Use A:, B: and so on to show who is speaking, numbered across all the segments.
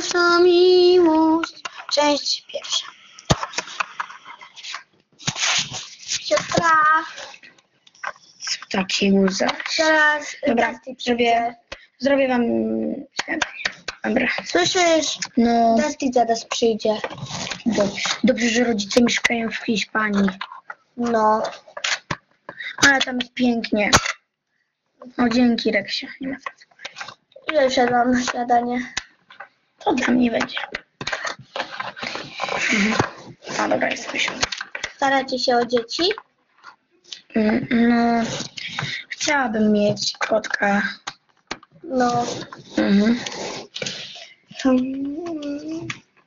A: pierwsza miłość. Część pierwsza.
B: Siostra,
A: Co takiego za...
B: teraz
A: Dobra,
B: Dusty
A: zrobię, zrobię wam śniadanie. Dobra.
B: Słyszysz?
A: No,
B: Dusty zaraz przyjdzie.
A: dobrze, dobrze, że rodzice mieszkają w Hiszpanii.
B: No.
A: Ale tam jest pięknie. O, dzięki Reksia. Nie ma sprawy.
B: Ile jadłam na śniadanie?
A: To dla mnie będzie. A dobra, jest wysiądę.
B: Staracie się o dzieci?
A: Mm, No, chciałabym mieć kotka.
B: No.
A: Mhm.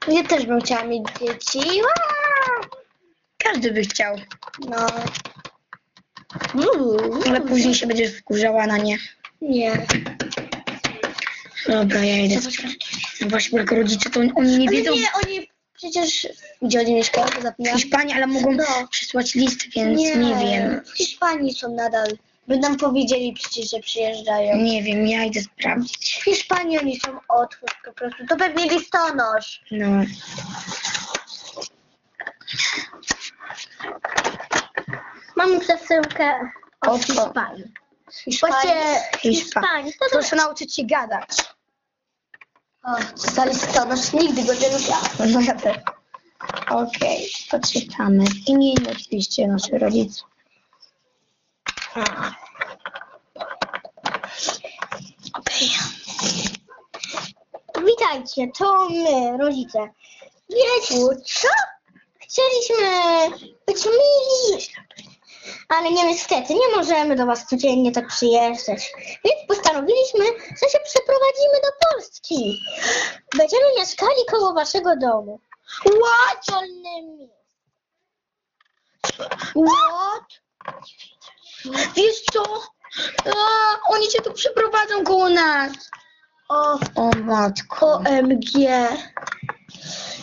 B: Ja też bym chciała mieć dzieci. Ua!
A: Każdy by chciał,
B: No.
A: Ale później się będziesz wkurzała na nie.
B: Nie.
A: Dobra, ja idę. No Właśnie, jak rodzice, to oni nie
B: Ale
A: wiedzą
B: nie, oni przecież... Gdzie oni mieszkają? To
A: w. Hiszpanii, ale mogą
B: No.
A: przysłać list, więc nie, wiem.
B: W Hiszpanii są nadal. By nam powiedzieli przecież, że przyjeżdżają.
A: Nie wiem, ja idę sprawdzić.
B: W Hiszpanii oni są odchód po prostu. To pewnie listonosz.
A: No.
B: Mam przesyłkę od? Hiszpanii.
A: Hiszpanii.
B: Właśnie.
A: Hiszpanii.
B: To
A: Proszę nauczyć się gadać.
B: O, za listonosz nigdy go nie lubiłam.
A: No ja też. Okej, to czytamy. W imieniu oczywiście naszych rodziców. Okej.
B: Witajcie, to my, rodzice. Wiecie, co? Chcieliśmy być mili, ale nie niestety, nie możemy do was codziennie tak przyjeżdżać. Więc postanowiliśmy, że się przeprowadzimy do Polski. Będziemy mieszkali koło waszego domu. What? Wolnymi.
A: What? Wiesz co? A, oni cię tu przeprowadzą koło nas.
B: O,
A: O matko.
B: OMG.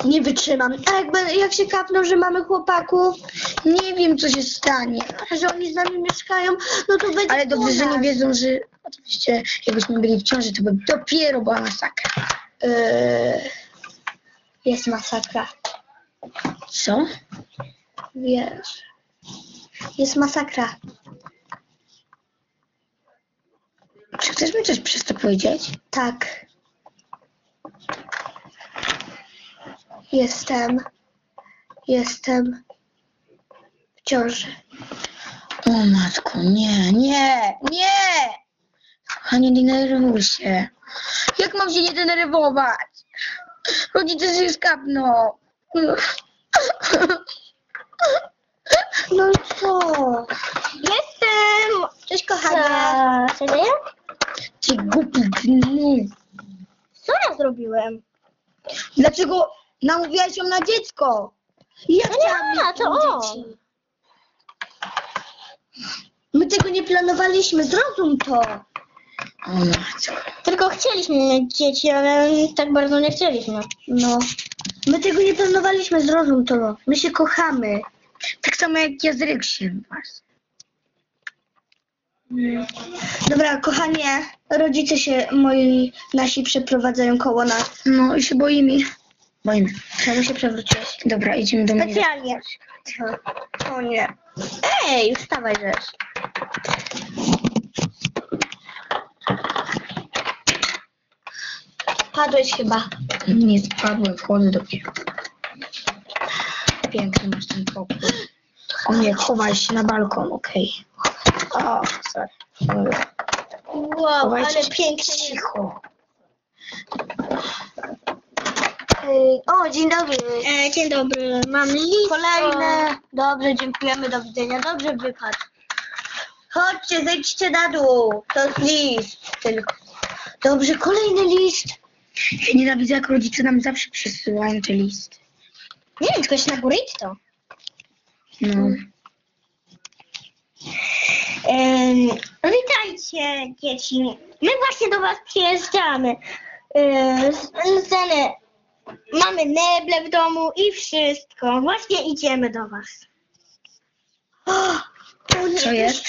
B: Nie wytrzymam. A jak, jak się kapną, że mamy chłopaków,
A: Nie wiem, co się stanie.
B: że oni z nami mieszkają, no to będzie
A: Ale dobrze, że nie wiedzą, że oczywiście jakbyśmy byli w ciąży, to by dopiero była masakra.
B: Yy, jest masakra.
A: Co?
B: Wiesz. Jest masakra.
A: Czy chcesz mi coś przez to powiedzieć?
B: Tak. Jestem. Jestem w ciąży.
A: O matko, nie, nie, nie! Kochanie, nie denerwuj się. Jak mam się nie denerwować? Rodzice się skapną.
B: No co? Jestem! Cześć kochanie. Co? Co nie?
A: Ty głupi gnój.
B: Co ja zrobiłem?
A: Dlaczego namówiłaś ją na dziecko? Ja
B: nie ma, to on. My tego nie planowaliśmy, zrozum to.
A: O matko.
B: Tylko chcieliśmy mieć dzieci, ale tak bardzo nie chcieliśmy. No. My tego nie planowaliśmy, zrozum to. My się kochamy.
A: Tak samo jak ja z Ryksiem was.
B: Dobra, kochanie, rodzice się moi nasi przeprowadzają koło nas.
A: No i się boimy. Boimy.
B: Czemu się przewróciłeś?
A: Dobra, idziemy do mnie.
B: Specjalnie. O nie. Ej, wstawaj rzecz. Padłeś chyba.
A: Nie spadłem, wchodzę dopiero. Piękny masz ten pokój. O nie, chowaj się na balkon, okej. O, sorry. Dobra.
B: Wow, ale
A: się.
B: pięknie.
A: Cicho.
B: Ej, O, dzień dobry.
A: E, dzień dobry, mam
B: list. Kolejne. Dobrze, dziękujemy, do widzenia. Dobrze wypadł. Chodźcie, zejdźcie na dół. To jest list tylko. Dobrze, kolejny list.
A: Ja nienawidzę, jak rodzice nam zawsze przesyłają te listy.
B: Nie wiem, tylko się na górę idź to.
A: No.
B: Em, witajcie, dzieci. My właśnie do was przyjeżdżamy. Z- z- mamy meble w domu i wszystko. Właśnie idziemy do was. O, nie,
A: Co jest?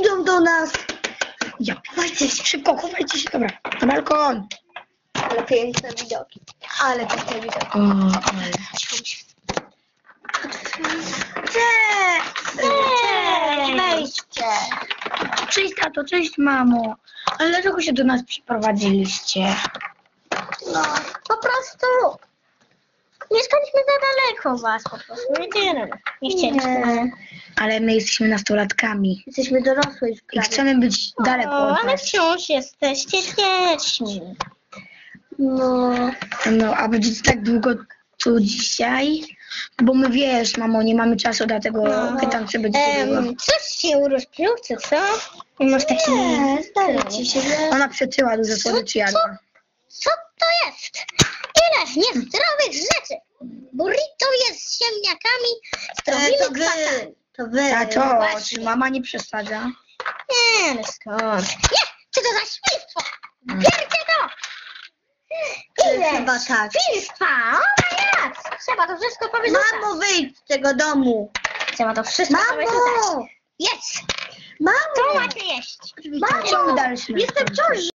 B: Idą do nas.
A: Ja, chowajcie się, szybko, chowajcie się, dobra. Na balkon.
C: Ale piękne widoki. Ale piękne widoki.
A: O, ale.
C: Cześć!
A: Cześć!
C: Wejdźcie.
A: Cześć tato, cześć mamo. Ale dlaczego się do nas przyprowadziliście?
C: No, po prostu mieszkaliśmy za daleko was po prostu. Nie tyle. Nie chcieliśmy.
A: Ale my jesteśmy nastolatkami
C: Jesteśmy dorosłe już
A: i
C: prawie.
A: chcemy być daleko
C: o,
A: od
C: ale
A: was.
C: wciąż jesteście dziećmi. No.
A: No, a będziecie tak długo tu dzisiaj? Bo my wiesz, mamo, nie mamy czasu, dlatego
C: No.
A: pytam, czy będziecie długo.
C: Em, coś się urozpiął, co? Masz taki... Nie, ci się.
A: Ona przetyła dużo słodyczy jadła.
C: Co to jest? Ile niezdrowych rzeczy! Burrito jest z ziemniakami, zdrowymi
B: to wy,
C: kwasami.
B: to wy.
A: Tato,
C: właśnie.
A: czy mama nie przesadza?
C: Nie, no skąd? Nie! Co to za świństwo? Bierzcie to! Ile
B: Chyba tak.
C: świństwa! O jak! Trzeba to wszystko powiedzieć.
B: Mamo, wyjdź z tego domu.
C: Trzeba to wszystko powiedzieć.
B: Mamo!
C: Jedz!
B: Mamo!
C: To macie jeść.
A: Ciąg dalszy.
B: Jestem w ciąży.